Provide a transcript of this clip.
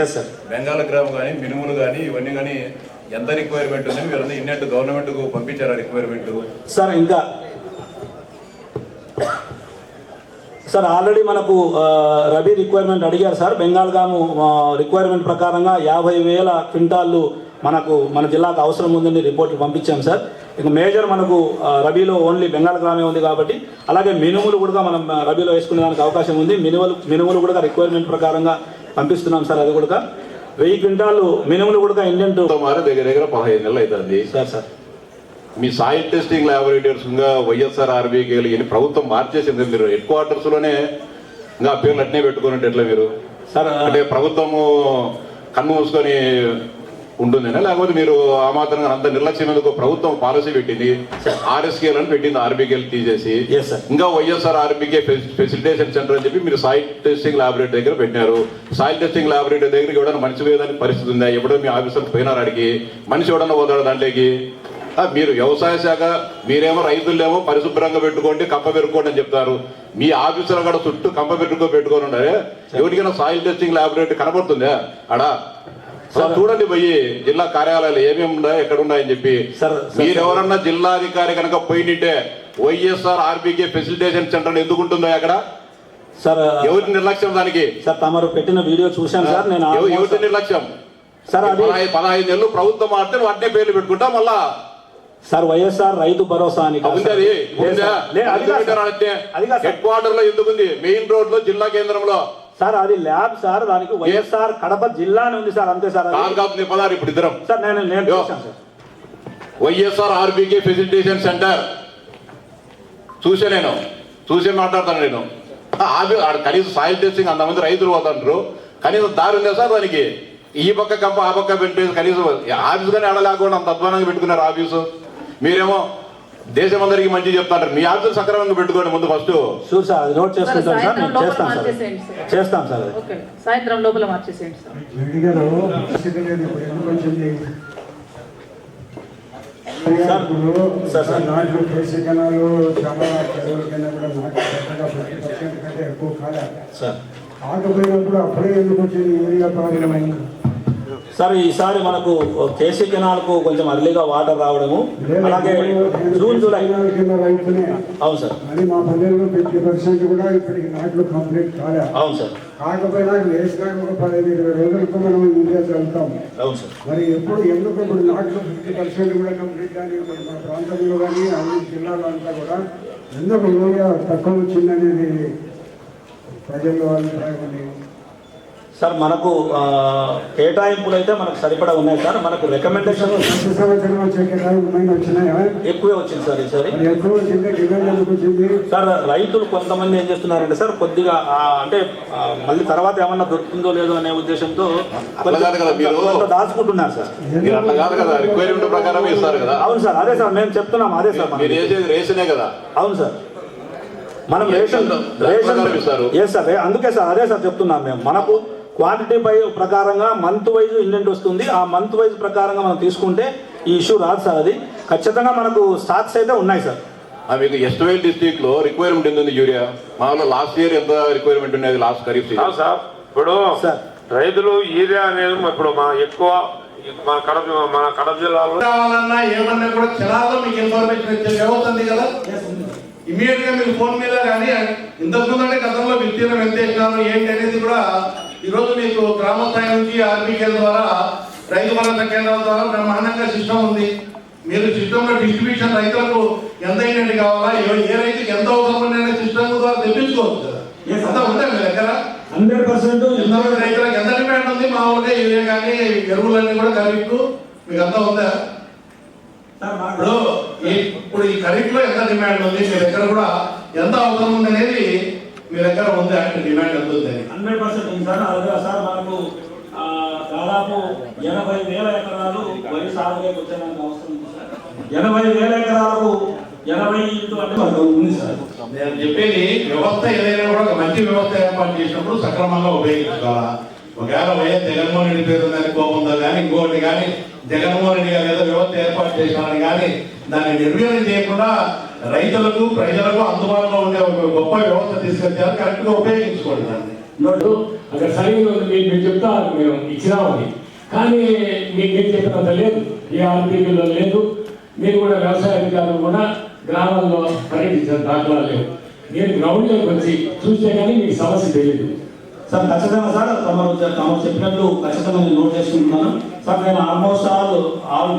Yes sir Bengal gram కానీ మినుములు కానీ ఇవన్నీ కానీ ఎంత రిక్వైర్మెంట్ ఉంది? మీరు ఇన్నట్టు గవర్నమెంట్కు పంపించారా రిక్వైర్మెంట్ సార్ ఇంకా సార్ ఆల్రెడీ మనకు రబీ రిక్వైర్మెంట్ అడిగారు సార్ బెంగాల్ గాము రిక్వైర్మెంట్ ప్రకారంగా యాభై వేల క్వింటాళ్ళు మనకు మన జిల్లాకు అవసరం ఉందని రిపోర్ట్లు పంపించాం సార్ ఇక మేజర్ మనకు రబీలో ఓన్లీ బెంగాల్ గ్రామే ఉంది కాబట్టి అలాగే మినుములు కూడా మనం రబీలో వేసుకునే దానికి అవకాశం ఉంది. మినుములు మినుములు కూడా రిక్వైర్మెంట్ ప్రకారంగా పంపిస్తున్నాం సార్ అది కూడా. వెయ్యి క్వింటాలు మినుములు కూడా ఇండియన్ మారి దగ్గర దగ్గర పదహైదు నెలలు అవుతుంది. Sir sir. మీ సాయిల్ టెస్టింగ్ ల్యాబొరేటరీస్ ఇంకా వైఎస్ఆర్ ఆర్బీకి ఇవన్నీ ప్రభుత్వం మార్చేసింది మీరు? హెడ్ క్వార్టర్స్లోనే ఇంకా పేర్లు అట్నే పెట్టుకున్నట్టు ఎట్లా మీరు? సార్ అంటే ప్రభుత్వము కన్ను మూసుకొని ఉంటుందేనా లేకపోతే మీరు ఆ మాత్రంగా అంత నిర్లక్ష్యం ఎందుకు ప్రభుత్వం పాలసీ పెట్టింది ఆర్ఎస్కేల్ అని పెట్టింది ఆర్బీకేలు తీసేసి ఇంకా వైఎస్ఆర్ ఆర్బీకే ఫెసిలిటేషన్ సెంటర్ అని చెప్పి మీరు సాయిల్ టెస్టింగ్ ల్యాబొరేటరీ దగ్గర పెట్టినారు. సాయిల్ టెస్టింగ్ ల్యాబొరేటరీ దగ్గర ఎవడన్నా మనిషి పోయేదానికి పరిస్థితి ఉందా? ఎప్పుడో మీ ఆఫీసర్ పోయినారు అడిగి మనిషి ఎవడన్నా పోతాడు దాంట్లోకి? మీరు వ్యవసాయ శాఖ మీరేమో రైతులేమో పరిశుభ్రంగా పెట్టుకోండి కంప పెట్టుకోండి అని చెప్తారు. మీ ఆఫీసులో కూడా చుట్టూ కంప పెట్టుకో పెట్టుకొని ఉండాలి ఎవరికైనా సాయిల్ టెస్టింగ్ ల్యాబొరేటరీ కనబడుతుందా? అడా అలా చూడండి పోయి జిల్లా కార్యాలయాలు ఏమేమి ఉన్నాయి ఎక్కడ ఉన్నాయని చెప్పి. సార్, సార్, మీరు ఎవరన్నా జిల్లాధికారి కనుక పోయినింటే వైఎస్ఆర్ ఆర్బీకే ఫెసిలిటేషన్ సెంటర్ ఎందుకు ఉంటుందో అక్కడ? సార్ ఎవరి నిర్లక్ష్యం దానికి? సార్ తమరు పెట్టిన వీడియో చూశాను సార్ నేను ఎవరి నిర్లక్ష్యం? సార్ పదహైదు నెలలు ప్రభుత్వం మారితే వాటినే పేర్లు పెట్టుకుంటా మళ్ళా? సార్ వైఎస్ఆర్ రైతు భరోసా అని sir. Sir. Sir. Sir. Head క్వార్టర్లో ఎందుకు ఉంది మెయిన్ రోడ్లో జిల్లా కేంద్రంలో. సార్ అది ల్యాబ్ సార్ దానికి వైఎస్ఆర్ కడప జిల్లా ఉంది సార్ అంతే సార్ అది. కాదు కాదు నీ పదారు ఇప్పుడు ఇద్దరం. సార్ నేను నేను వైఎస్ఆర్ ఆర్బీకే ఫెసిలిటేషన్ సెంటర్. చూసే నేను. చూసే మాట్లాడతాను నేను. ఆ, ఆర్బీ కనీసం సాయిల్ టెస్టింగ్ అంతమంది రైతులు పోతాంటారు కనీసం దారి ఉందా సార్ దానికి? ఈ పక్క కంప ఆ పక్క పెట్టేసి కనీసం ఆఫీస్ కానీ ఆడలేకుండా అంత అధ్వానంగా పెట్టుకున్నారు ఆఫీసు. మీరేమో దేశం అందరికీ మంచి చెప్తాంటారు. మీ ఆఫీసు సక్రమంగా పెట్టుకోండి ముందు ఫస్ట్. షూర్ సార్ అది నోట్ చేసుకుంటాను సార్ చేస్తాను సార్. చేస్తాం సార్ అది ఓకే సాయంత్రం లోపల మార్చేసేయండి సార్ సార్, కేసీ కెనాలు చాలా చెరువుల కింద కూడా ఎక్కువ కాలే సార్ కాకపోయినప్పుడు అప్పుడే ఎందుకు వచ్చింది? యూరియా ప్రాబ్లం సార్ ఈసారి మనకు కేసీ కెనాల్కు కొంచెం అర్లీగా వాటర్ రావడము అలాగే జూన్ జూలై. అవును సార్. అది మా పల్లెల్లో ఫిఫ్టీ పర్సెంట్ కూడా ఇప్పటికి నాట్లు కంప్లీట్ కాలే. అవును సార్. కాకపోయినా వేసినాక ఒక పదిహేను ఇరవై రోజులకు మనం చల్లుతాం అవును సార్. మరి ఎప్పుడు ఎందుకు ఇప్పుడు నాట్లు ఫిఫ్టీ పర్సెంట్ కూడా కంప్లీట్ కానీ మన ప్రాంతంలో కానీ అన్ని జిల్లాలో అంతా కూడా ఎందుకు యూరియా తక్కువ వచ్చిందనేది ప్రజల్లో అభిప్రాయం సార్ మనకు కేటాయింపులు అయితే మనకు సరిపడా ఉన్నాయి సార్. మనకు రికమెండేషన్ ఎక్కువే వచ్చింది సార్ ఈసారి సార్. రైతులు కొంతమంది ఏం చేస్తున్నారంటే సార్ కొద్దిగా అంటే మళ్ళీ తర్వాత ఏమన్నా దొరుకుతుందో లేదో అనే ఉద్దేశంతో దాచుకుంటున్నారు సార్. మీరు అట్లా కాదు కదా. రిక్వైర్మెంట్ ప్రకారం ఇస్తారు కదా. అవును సార్ అదే సార్ మేము చెప్తున్నాం అదే సార్ రేషనే కదా. అవును సార్. మనం రేషన్ రేషన్. ఎస్ సార్ అందుకే సార్ అదే సార్ చెప్తున్నాం మేము. మనకు క్వాంటిటీ పై ప్రకారంగా మంత్ వైజ్ ఇండెంట్ వస్తుంది. ఆ మంత్ వైజ్ ప్రకారంగా మనం తీసుకుంటే ఈ ఇష్యూ రాదు సార్ అది. ఖచ్చితంగా మనకు స్టాక్స్ అయితే ఉన్నాయి సార్. ఆ మీకు ఎస్టివేల్ డిస్ట్రిక్ట్లో రిక్వైర్మెంట్ ఉంది యూరియా? మామూలు లాస్ట్ ఇయర్ ఎంత రిక్వైర్మెంట్ ఉండేది లాస్ట్ ఖరీఫ్ సార్. ఇప్పుడు సార్. రైతులు ఈరియా అనేది ఇప్పుడు మా ఎక్కువ మన కడప మన కడప జిల్లాలో కావాలన్నా ఏమన్నా కూడా క్షణాల్లో మీకు ఇన్ఫర్మేషన్ ఇచ్చే వ్యవస్థ ఉంది కదా? ఇమీడియట్గా మీకు ఫోన్ మీద కానీ ఇంతకుముందు అంటే గతంలో విస్తీర్ణం ఎంత వేసినారు ఏంటి అనేది కూడా ఈ రోజు మీకు గ్రామ స్థాయి నుంచి ఆర్బీకేల ద్వారా రైతు భరోసా కేంద్రాల ద్వారా బ్రహ్మాండంగా సిస్టమ్ ఉంది. మీరు సిస్టమ్లో డిస్ట్రిబ్యూషన్ రైతులకు ఎంత అయినట్టు కావాలా? ఏ- రైతుకి ఎంత అవసరం అనే సిస్టమ్ ద్వారా తెప్పించుకోవచ్చు కదా. అంతా ఉందా మీ దగ్గర? హండ్రెడ్ పర్సెంట్ ఎంతమంది రైతులకు ఎంత డిమాండ్ ఉంది? మామూలుగా యూరియా కానీ ఎరువులన్నీ కూడా ఖరీఫ్ మీకు అంతా ఉందా? ఇప్పుడు ఈ- ఇప్పుడు ఈ ఖరీఫ్లో ఎంత డిమాండ్ ఉంది? మీ దగ్గర కూడా ఎంత అవసరం ఉంది అనేది మీ దగ్గర ఉంది అంటే డిమాండ్ అని? హండ్రెడ్ పర్సెంట్ ఉంది సార్. అదే సార్ మనకు ఆ, దాదాపు ఎనభై వేల ఎకరాలు వరి సాగులోకి వచ్చేదానికి అవసరం ఉంది సార్. ఎనభై వేల ఎకరాలకు ఎనభై ఇంటూ అంటే మనకు ఉంది సార్. నేను చెప్పేది వ్యవస్థ ఏదైనా కూడా ఒక మంచి వ్యవస్థ ఏర్పాటు చేసినప్పుడు సక్రమంగా ఉపయోగించుకోవాలా? ఒకవేళ వైఎస్ జగన్మోహన్ రెడ్డి పేరు దానికి కోపంతో కానీ ఇంకోటి కానీ జగన్మోహన్ రెడ్డి గారు ఏదో వ్యవస్థ ఏర్పాటు చేసినారని కానీ దాన్ని నిర్వీర్యం చేయకుండా రైతులకు ప్రజలకు అందుబాటులో ఉండే ఒక గొప్ప వ్యవస్థ తీసుకొచ్చారు. కరెక్ట్గా ఉపయోగించుకోండి. దాన్ని అక్కడ ఉంది మీరు చెప్తా మేము ఇచ్చినామని. కానీ మీకు మీరు చెప్పినంత లేదు. ఏ ఆర్బీపీలో లేదు. మీరు కూడా వ్యవసాయ అధికారులు కూడా గ్రామాల్లో పర్యటించిన దాఖలా లేవు. మీరు గ్రౌండ్లోకి వచ్చి చూస్తే కానీ మీకు సమస్య తెలియదు సార్ ఖచ్చితంగా సార్ తమరు తమరు చెప్పినట్లు ఖచ్చితంగా నేను నోట్ చేసుకుంటున్నాను. సార్ నేను ఆల్మోస్ట్ ఆల్ ఆల్